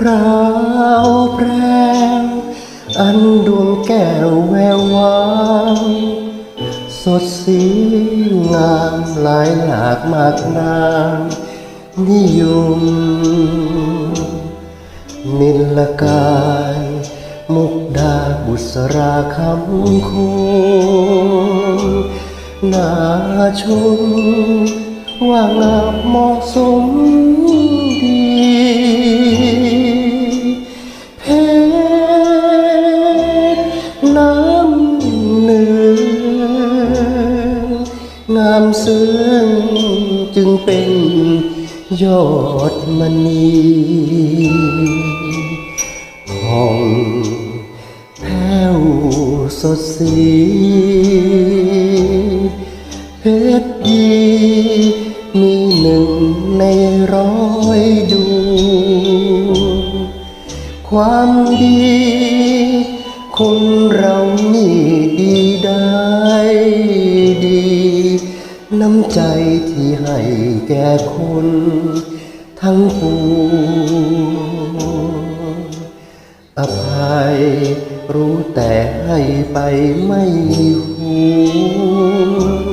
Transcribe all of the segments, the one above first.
พราวแพรวอันดวงแก้วแวววาวสดสีงามหลายหลากมากนามนิยมนิลกาย มุกดาบุษราคำคุณนาชมว่างามเหมาะสมามซึ้งจึงเป็นยอดมณีห้องแผ้วสดสีเพชรดีมีหนึ่งในร้อยดวงความดี คนเรานี่ดี ใจที่ให้แก่คนทั้งปวงอภัยรู้แต่ให้ไปไม่ห่วง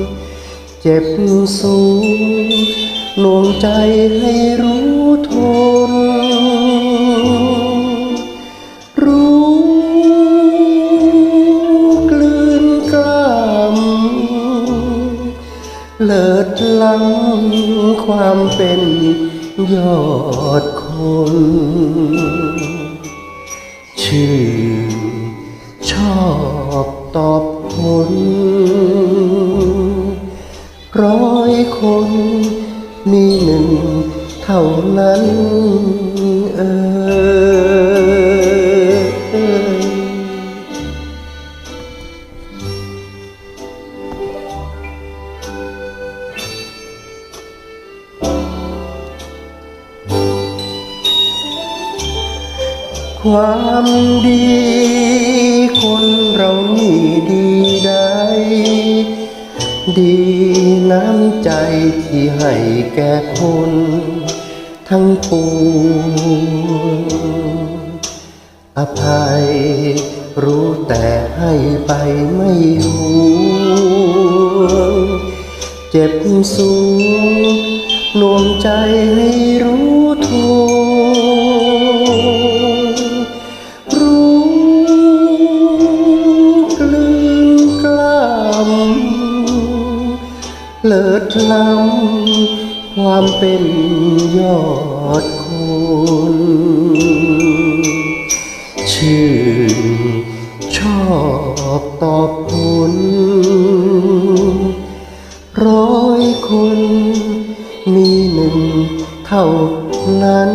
เจ็บสูงน่วงใจให้รู้ท ศล้ำความเป็นยอดคน ชื่อชอบตอบผลร้อยคนมีหนึ่งเท่านั้นเออ ความดี คนเรานี่ดีได้ ดีน้ำใจที่ให้แก่คนทั้งปวงอภัยรู้แต่ให้ไปไม่ห่วงเจ็บสูงน่วงใจให้ เลิศล้ำความเป็นยอดคนชื่นชอบตอบผลร้อยคนมีหนึ่งเท่านั้น